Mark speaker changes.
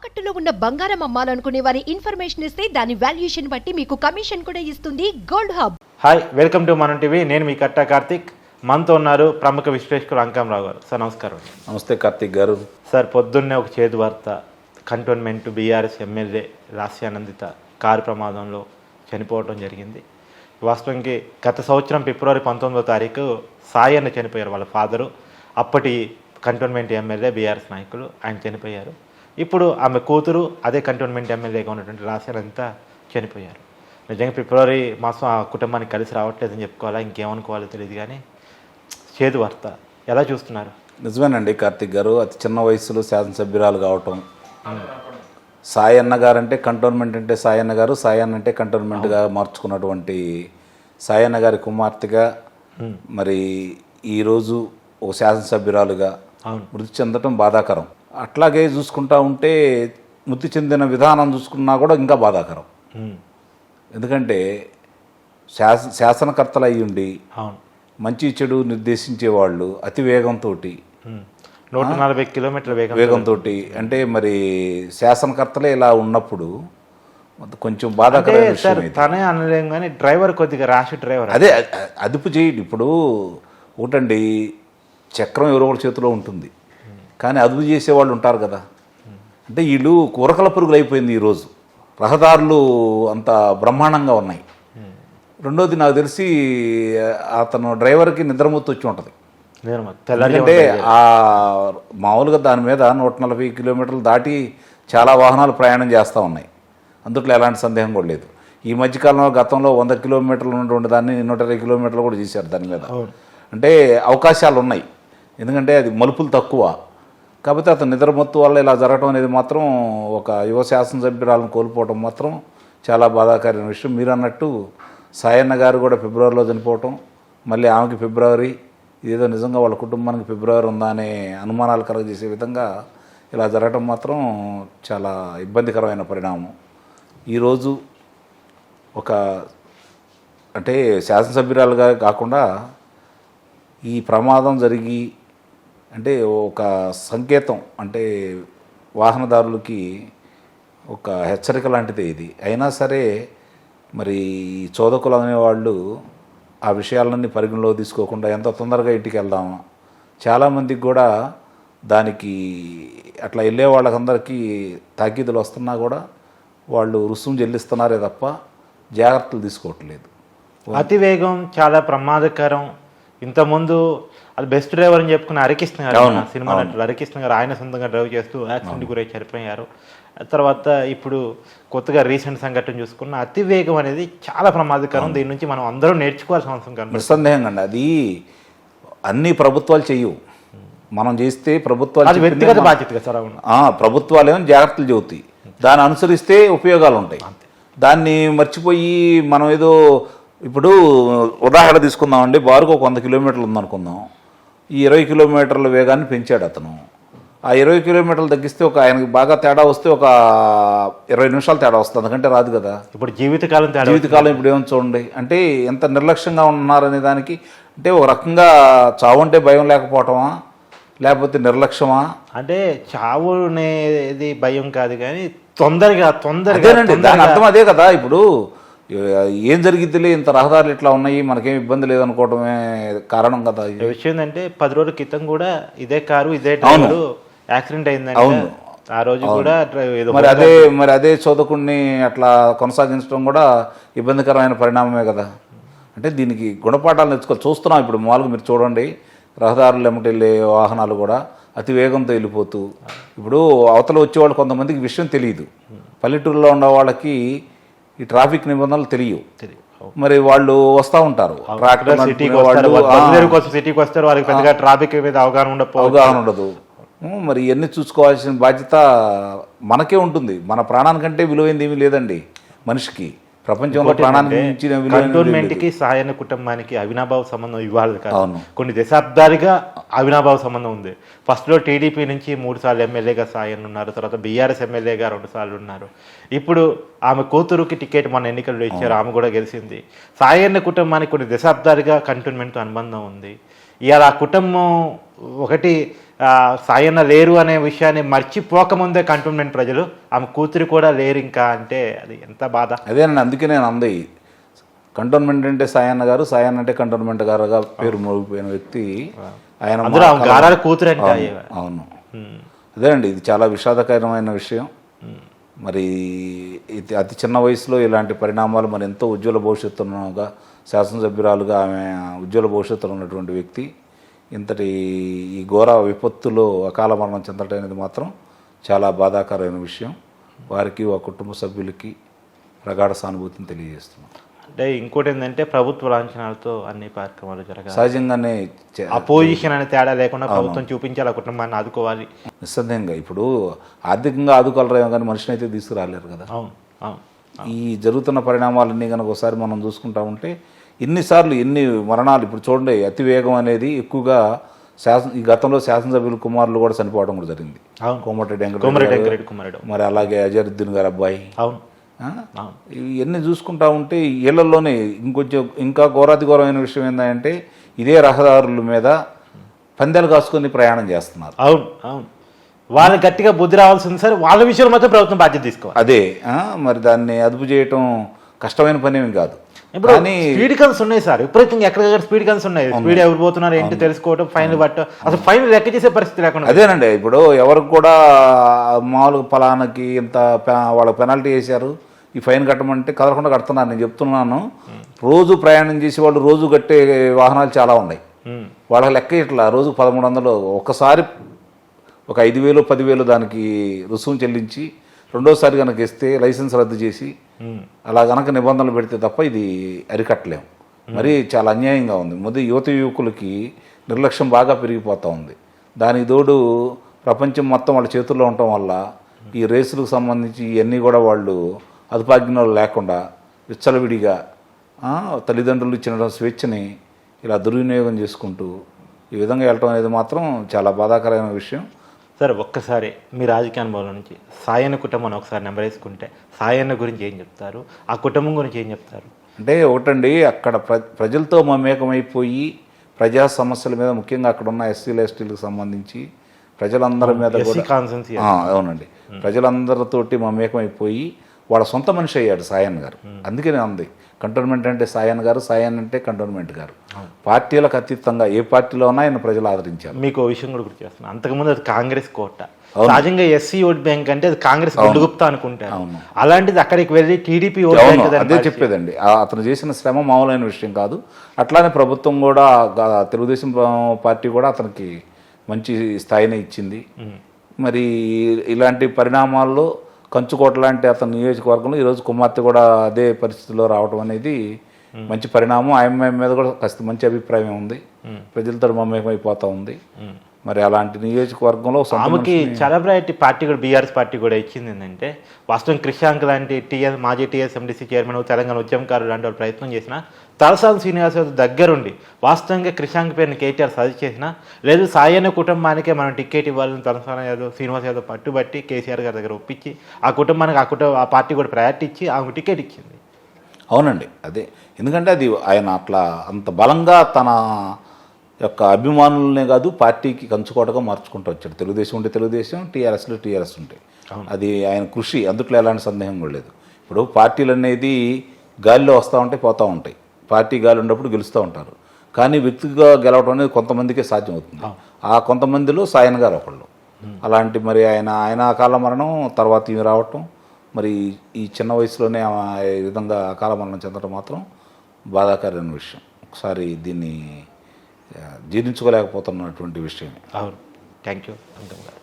Speaker 1: తాకట్టులో ఉన్న బంగారం అమ్మాలనుకునే వారి ఇన్ఫర్మేషన్ ఇస్తే దాని వాల్యుయేషన్ బట్టి మీకు కమిషన్ కూడా ఇస్తుంది gold hub.
Speaker 2: Hi welcome to Manam TV నేను మీ కట్టా కార్తిక్. మనతో ఉన్నారు ప్రముఖ విశ్లేషకులు అంకంరావు గారు. సార్ నమస్కారం
Speaker 3: నమస్తే కార్తీక్ గారు.
Speaker 2: సార్ పొద్దున్నే ఒక చేదు వార్త. కంటోన్మెంట్ బీఆర్ఎస్ ఎమ్మెల్యే రాస్యానందిత కారు ప్రమాదంలో చనిపోవడం జరిగింది. వాస్తవానికి గత సంవత్సరం ఫిబ్రవరి పంతొమ్మిదో తారీఖు సాయి అన్న చనిపోయారు వాళ్ళ ఫాదరు. అప్పటి కంటోన్మెంట్ ఎమ్మెల్యే బీఆర్ఎస్ నాయకులు. ఆయన చనిపోయారు. ఇప్పుడు ఆమె కూతురు అదే కంటోన్మెంట్ ఎమ్మెల్యేగా ఉన్నటువంటి రాస్యానందిత చనిపోయారు. నిజంగా ఫిబ్రవరి మాసం ఆ కుటుంబానికి కలిసి రావట్లేదని చెప్పుకోవాలా? ఇంకేమనుకోవాలో తెలియదు కానీ చేదు వార్త. ఎలా చూస్తున్నారు?
Speaker 3: నిజమేనండి కార్తీక్ గారు అతి చిన్న వయసులో శాసనసభ్యురాలు కావటం. సాయి అన్న గారు అంటే కంటోన్మెంట్ అంటే సాయి అన్న గారు సాయి అన్న అంటే కంటోన్మెంట్గా మార్చుకున్నటువంటి సాయి అన్న గారి కుమార్తెగా మరి ఈరోజు ఒక శాసనసభ్యురాలుగా. మృతి చెందటం బాధాకరం. అట్లాగే చూసుకుంటా ఉంటే మృతి చెందిన విధానం చూసుకున్నా కూడా ఇంకా బాధాకరం. ఎందుకంటే శాస శాసనకర్తలు అయ్యి ఉండి మంచి చెడు నిర్దేశించే వాళ్ళు అతి వేగంతో
Speaker 2: నూట నలభై కిలోమీటర్ల వేగం
Speaker 3: వేగంతో అంటే మరి శాసనకర్తలే ఇలా ఉన్నప్పుడు కొంచెం బాధాకరమైన
Speaker 2: తనే అనలేం కానీ డ్రైవర్ కొద్దిగా ర్యాష్ డ్రైవర్?
Speaker 3: అదే అదుపు చేయండి. ఇప్పుడు ఒకటండి చక్రం ఎవరో చేతిలో ఉంటుంది. కానీ అదుపు చేసే వాళ్ళు ఉంటారు కదా. అంటే వీళ్ళు కూరకల పురుగులు అయిపోయింది ఈరోజు రహదారులు అంత బ్రహ్మాండంగా ఉన్నాయి. రెండోది నాకు తెలిసి అతను డ్రైవర్కి నిద్రమొత్తు వచ్చి ఉంటుంది. ఎందుకంటే ఆ మామూలుగా దాని మీద నూట నలభై కిలోమీటర్లు దాటి చాలా వాహనాలు ప్రయాణం చేస్తూ ఉన్నాయి. అందుట్లో ఎలాంటి సందేహం కూడా లేదు. ఈ మధ్యకాలంలో గతంలో వంద కిలోమీటర్లు ఉన్నటువంటి దాన్ని నూట ఇరవై కిలోమీటర్లు కూడా చేశారు దాని మీద. అంటే అవకాశాలు ఉన్నాయి. ఎందుకంటే అది మలుపులు తక్కువ. కాకపోతే అతను నిద్రమత్తు వల్ల ఇలా జరగడం అనేది మాత్రం ఒక యువ శాసనసభ్యురాలను కోల్పోవడం మాత్రం చాలా బాధాకరమైన విషయం. మీరు అన్నట్టు సాయన్న గారు కూడా ఫిబ్రవరిలో చనిపోవటం మళ్ళీ ఆమెకి ఫిబ్రవరి ఏదో నిజంగా వాళ్ళ కుటుంబానికి ఫిబ్రవరి ఉందా అనే అనుమానాలు కలగజేసే విధంగా ఇలా జరగటం మాత్రం చాలా ఇబ్బందికరమైన పరిణామం. ఈరోజు ఒక అంటే శాసనసభ్యురాలుగా కాకుండా ఈ ప్రమాదం జరిగి అంటే ఒక సంకేతం అంటే వాహనదారులకి ఒక హెచ్చరిక లాంటిదే ఇది. అయినా సరే మరి ఈ చోదకులు అనేవాళ్ళు ఆ విషయాలన్నీ పరిగణలో తీసుకోకుండా ఎంత తొందరగా ఇంటికి వెళ్దామా చాలామందికి కూడా దానికి అట్లా వెళ్ళే వాళ్ళకందరికీ తాకీదులు వస్తున్నా కూడా వాళ్ళు రుసుము చెల్లిస్తున్నారే తప్ప జాగ్రత్తలు తీసుకోవట్లేదు.
Speaker 2: అతి వేగం చాలా ప్రమాదకరం. ఇంతకుముందు అది బెస్ట్ డ్రైవర్ అని చెప్పుకున్న హరికృష్ణ గారు సినిమా నటుడు. హరికృష్ణ గారు ఆయన సొంతంగా డ్రైవ్ చేస్తూ యాక్సిడెంట్ గురై చనిపోయారు. తర్వాత ఇప్పుడు కొత్తగా రీసెంట్ సంఘటన చూసుకున్న అతి వేగం అనేది చాలా ప్రమాదకరం. దీని నుంచి మనం అందరం నేర్చుకోవాల్సిన అవసరం కనబడుతుంది
Speaker 3: నిస్సందేహంగా అండి అది అన్ని ప్రభుత్వాలు చెయ్యవు మనం చేస్తే ప్రభుత్వాలు
Speaker 2: వ్యక్తిగత బాధ్యత సార్ అవును.
Speaker 3: ప్రభుత్వాలు ఏమో జాగ్రత్తలు చెబుతాయి. దాన్ని అనుసరిస్తే ఉపయోగాలు ఉంటాయి. దాన్ని మర్చిపోయి మనం ఏదో ఇప్పుడు ఉదాహరణ తీసుకుందామండి. బారుకు ఒక వంద కిలోమీటర్లు ఉందనుకుందాం. ఈ ఇరవై కిలోమీటర్ల వేగాన్ని పెంచాడు అతను. ఆ ఇరవై కిలోమీటర్లు తగ్గిస్తే ఒక ఆయనకి బాగా తేడా వస్తే ఒక ఇరవై నిమిషాలు తేడా వస్తుంది. అందుకంటే రాదు కదా.
Speaker 2: ఇప్పుడు జీవితకాలం తేడా
Speaker 3: జీవితకాలం ఇప్పుడు ఏమో చూడండి. అంటే ఎంత నిర్లక్ష్యంగా ఉన్నారనే దానికి అంటే ఒక రకంగా చావంటే భయం లేకపోవటమా? లేకపోతే నిర్లక్ష్యమా?
Speaker 2: అంటే చావు అనేది భయం కాదు కానీ తొందరగా తొందరగా
Speaker 3: అదేనండి. దాని
Speaker 2: తొందరగా
Speaker 3: అర్థం అదే కదా. ఇప్పుడు ఏం జరిగిద్దిలే ఇంత రహదారులు ఇట్లా ఉన్నాయి మనకేం ఇబ్బంది లేదనుకోవడమే కారణం కదా.
Speaker 2: విషయం ఏంటంటే పది రోజుల క్రితం కూడా ఇదే కారు ఇదే డ్రైవర్ యాక్సిడెంట్ అయిందంటే.
Speaker 3: అవును.
Speaker 2: ఆ రోజు కూడా
Speaker 3: మరి అదే మరి అదే చోదకుడిని అట్లా కొనసాగించడం కూడా ఇబ్బందికరమైన పరిణామమే కదా. అంటే దీనికి గుణపాఠాలు నేర్చుకోవాలి. చూస్తున్నాం ఇప్పుడు మామూలుగా మీరు చూడండి రహదారులు ఎమ్మటి వెళ్ళే వాహనాలు కూడా అతి వేగంతో వెళ్ళిపోతూ. ఇప్పుడు అవతల వచ్చేవాళ్ళు కొంతమందికి విషయం తెలియదు. పల్లెటూరులో ఉన్న వాళ్ళకి ఈ ట్రాఫిక్ నిబంధనలు తెలియవు. మరి వాళ్ళు వస్తూ ఉంటారు.
Speaker 2: సిటీకి వస్తారు. సిటీకి వాళ్ళకి పెద్దగా ట్రాఫిక్ మీద అవగాహన ఉండకపోవచ్చు.
Speaker 3: అవగాహన ఉండదు. మరి ఇవన్నీ చూసుకోవాల్సిన బాధ్యత మనకే ఉంటుంది. మన ప్రాణానికంటే విలువైంది ఏమీ లేదండి మనిషికి. ప్రపంచంలో ప్రాణానికి మించిన విలువైనది ఏమీ
Speaker 2: కంటోన్మెంట్
Speaker 3: లేదు.
Speaker 2: కి సాయన కుటుంబానికి అవినాభావ సంబంధం ఇవ్వాలి కాదు. కొన్ని దశాబ్దాలుగా అవినాభావ సంబంధం ఉంది. ఫస్ట్లో టీడీపీ నుంచి మూడు సార్లు ఎమ్మెల్యేగా సాయన్ ఉన్నారు. తర్వాత బీఆర్ఎస్ ఎమ్మెల్యేగా రెండు సార్లు ఉన్నారు. ఇప్పుడు ఆమె కూతురుకి టికెట్ మన ఎన్నికల్లో ఇచ్చారు. ఆమె కూడా గెలిచింది. సాయన్న కుటుంబానికి కొన్ని దశాబ్దాలుగా కంటోన్మెంట్తో అనుబంధం ఉంది. ఇవాళ ఆ కుటుంబం ఒకటి సాయన్న లేరు అనే విషయాన్ని మర్చిపోకముందే కంటోన్మెంట్ ప్రజలు. ఆమె కూతురు కూడా లేరు ఇంకా అంటే అది ఎంత బాధ.
Speaker 3: అదేనండి అందుకే నేను అంది. కంటోన్మెంట్ అంటే సాయన్న గారు సాయన్న అంటే కంటోన్మెంట్ గారుగా పేరు మోగిపోయిన వ్యక్తి. ఆయన
Speaker 2: గారాల కూతురు అంటే
Speaker 3: అవును, అవును. అదేనండి ఇది చాలా విషాదకరమైన విషయం. మరి ఇది అతి చిన్న వయసులో ఇలాంటి పరిణామాలు మరి ఎంతో ఉజ్వల భవిష్యత్తుగా శాసనసభ్యురాలుగా ఆమె ఉజ్వల భవిష్యత్తులో ఉన్నటువంటి వ్యక్తి. ఇంతటి ఈ ఘోర విపత్తులో అకాల మరణం చెందడం అనేది మాత్రం చాలా బాధాకరమైన విషయం. వారికి ఆ కుటుంబ సభ్యులకి ప్రగాఢ సానుభూతిని తెలియజేస్తున్నాం.
Speaker 2: అంటే ఇంకోటి ఏంటంటే ప్రభుత్వ లాంఛనాలతో అన్ని కార్యక్రమాలు జరగాలి.
Speaker 3: సహజంగానే
Speaker 2: అపోజిషన్ అనే తేడా లేకుండా ప్రభుత్వం చూపించాలి ఆ కుటుంబాన్ని ఆదుకోవాలి.
Speaker 3: నిస్సందేహంగా ఇప్పుడు ఆర్థికంగా ఆదుకోలేరేమో కానీ మనిషిని అయితే తీసుకురాలేరు కదా.
Speaker 2: అవును అవును
Speaker 3: ఈ జరుగుతున్న పరిణామాలన్నీ కనుక ఒకసారి మనం చూసుకుంటా ఉంటే ఎన్నిసార్లు ఎన్ని మరణాలు ఇప్పుడు చూడండి అతివేగం అనేది ఎక్కువగా శాసన ఈ గతంలో శాసనసభ్యుల కుమారులు కూడా చనిపోవడం కూడా జరిగింది.
Speaker 2: అవును.
Speaker 3: కోమటిరెడ్డి
Speaker 2: వెంకరెడ్డి కుమారుడు.
Speaker 3: మరి అలాగే అజరుద్దీన్ గారు అబ్బాయి.
Speaker 2: అవును.
Speaker 3: ఇవన్నీ చూసుకుంటా ఉంటే ఇళ్ళలోనే ఇంకొంచెం ఇంకా ఘోరాతి ఘోరమైన విషయం ఏంటంటే ఇదే రహదారుల మీద పందెలు కాసుకొని ప్రయాణం చేస్తున్నారు.
Speaker 2: అవును అవును. వాళ్ళు గట్టిగా బుద్ధి రావాల్సింది సార్ వాళ్ళ విషయంలో మాత్రం ప్రభుత్వం బాధ్యత తీసుకోవాలి.
Speaker 3: అదే? మరి దాన్ని అదుపు చేయటం కష్టమైన పని ఏమి కాదు.
Speaker 2: ఇప్పుడు స్పీడ్ గన్స్ ఉన్నాయి సార్. విపరీతంగా ఎక్కడికక్కడ స్పీడ్ గన్స్ ఉన్నాయి. స్పీడ్ ఎవరు పోతున్నారు ఏంటి తెలుసుకోవడం ఫైన్ పట్టడం. అసలు ఫైన్ లెక్క చేసే పరిస్థితి లేకుండా
Speaker 3: అదేనండి. ఇప్పుడు ఎవరికి కూడా మామూలుగా ఫలానాకి ఇంత వాళ్ళకి పెనాల్టీ వేశారు. ఈ ఫైన్ కట్టమంటే కదలకుండా కడుతున్నాను నేను చెప్తున్నాను. రోజు ప్రయాణం చేసి వాళ్ళు రోజు కట్టే వాహనాలు చాలా ఉన్నాయి. వాళ్ళకి లెక్క ఇట్లా రోజు పదమూడు వందలు. ఒక్కసారి ఒక ఐదు వేలు పదివేలు దానికి రుసుము చెల్లించి రెండోసారి కనుక ఇస్తే లైసెన్స్ రద్దు చేసి అలా గనక నిబంధనలు పెడితే తప్ప ఇది అరికట్టలేం. మరి చాలా అన్యాయంగా ఉంది. ముందు యువత యువకులకి నిర్లక్ష్యం బాగా పెరిగిపోతూ ఉంది. దానికి తోడు ప్రపంచం మొత్తం వాళ్ళ చేతుల్లో ఉండటం వల్ల ఈ రేసులకు సంబంధించి ఇవన్నీ కూడా వాళ్ళు అదుపాజ్ఞలు లేకుండా విచ్చలవిడిగా తల్లిదండ్రులు ఇచ్చిన స్వేచ్ఛని ఇలా దుర్వినియోగం చేసుకుంటూ ఈ విధంగా వెళ్ళటం అనేది మాత్రం చాలా బాధాకరమైన విషయం.
Speaker 2: సార్ ఒక్కసారి మీ రాజకీయ అనుభవం నుంచి సాయన్న కుటుంబాన్ని ఒకసారి నెంబర్ వేసుకుంటే సాయన్న గురించి ఏం చెప్తారు? ఆ కుటుంబం గురించి ఏం చెప్తారు?
Speaker 3: అంటే ఒకటండి అక్కడ ప్ర ప్రజలతో మమేకమైపోయి ప్రజా సమస్యల మీద ముఖ్యంగా అక్కడ ఉన్న ఎస్సీలు ఎస్టీలకు సంబంధించి ప్రజలందరి మీద కూడా అవునండి. ప్రజలందరితోటి మమేకమైపోయి వాళ్ళ సొంత మనిషి అయ్యాడు సాయన్ గారు. అందుకే నేను అంది కంటోన్మెంట్ అంటే సాయన్ గారు సాయన్ అంటే కంటోన్మెంట్ గారు. పార్టీలకు అతీతంగా ఏ పార్టీలో ఉన్నా ఆయన ప్రజలు ఆదరించారు.
Speaker 2: మీకు విషయం కూడా గుర్తు చేస్తున్నాను అంతకుముందు అది కాంగ్రెస్ కోట. సహజంగా ఎస్సీ ఓట్ బ్యాంక్ అంటే అది కాంగ్రెస్ గుప్తా అనుకుంటారు. అలాంటిది అక్కడికి వెళ్ళి టీడీపీ ఓట్
Speaker 3: అవును
Speaker 2: బ్యాంక్
Speaker 3: అదే చెప్పేదండి. అతను చేసిన శ్రమ మామూలైన విషయం కాదు. అట్లానే ప్రభుత్వం కూడా తెలుగుదేశం ప్ర- పార్టీ కూడా అతనికి మంచి స్థాయిని ఇచ్చింది. మరి ఇలాంటి పరిణామాల్లో కంచుకోట లాంటి అతని నియోజకవర్గంలో ఈరోజు కుమార్తె కూడా అదే పరిస్థితిలో రావడం అనేది మంచి పరిణామం. ఆయన మీద కూడా కాస్త మంచి అభిప్రాయం ఉంది. ప్రజలతో మమేకమైపోతా ఉంది. మరి అలాంటి నియోజకవర్గంలో
Speaker 2: ఆమెకి చాలా ప్రయారిటీ పార్టీ కూడా బీఆర్ఎస్ పార్టీ కూడా ఇచ్చింది ఏంటంటే వాస్తవం క్రిషాంక్ లాంటి టీఎస్ మాజీ టీఎస్ ఎండిసి చైర్మన్ తెలంగాణ ఉద్యమకారులు లాంటి వాళ్ళు ప్రయత్నం చేసిన తలసాల శ్రీనివాస్ యాదవ్ దగ్గరుండి వాస్తవంగా క్రిషాంక్ పేరుని కేటీఆర్ సజెస్ట్ చేసిన లేదు సాయన్న కుటుంబానికే మనం టికెట్ ఇవ్వాలని తలసాల యాదవ్ శ్రీనివాస్ యాదవ్ పట్టుబట్టి కేసీఆర్ గారి దగ్గర ఒప్పించి ఆ కుటుంబానికి ఆ కుటుంబ ఆ పార్టీ కూడా ప్రయారిటీ ఇచ్చి ఆమెకు టికెట్ ఇచ్చింది.
Speaker 3: అవునండి అదే. ఎందుకంటే అది ఆయన అట్లా అంత బలంగా తన యొక్క అభిమానులనే కాదు పార్టీకి కంచుకోటగా మార్చుకుంటూ వచ్చాడు. తెలుగుదేశం ఉంటే తెలుగుదేశం టీఆర్ఎస్లో టీఆర్ఎస్ ఉంటాయి అది ఆయన కృషి అందుట్లో ఎలాంటి సందేహం కూడా లేదు. ఇప్పుడు పార్టీలు అనేది గాలిలో వస్తూ ఉంటాయి పోతూ ఉంటాయి. పార్టీ గాలి ఉన్నప్పుడు గెలుస్తూ ఉంటారు. కానీ వ్యక్తిగా గెలవడం అనేది కొంతమందికే సాధ్యం అవుతుంది ఆ కొంతమందిలో సాయన్ గారు ఒకళ్ళు. అలాంటి మరి ఆయన ఆయన అకాల మరణం తర్వాత ఇవి రావటం మరి ఈ చిన్న వయసులోనే ఈ విధంగా అకాల మరణం చెందడం మాత్రం బాధాకరమైన విషయం. ఒకసారి దీన్ని జీర్ణించుకోలేకపోతున్నటువంటి విషయం.
Speaker 2: అవును. థ్యాంక్ యూ అంకమ్ గారు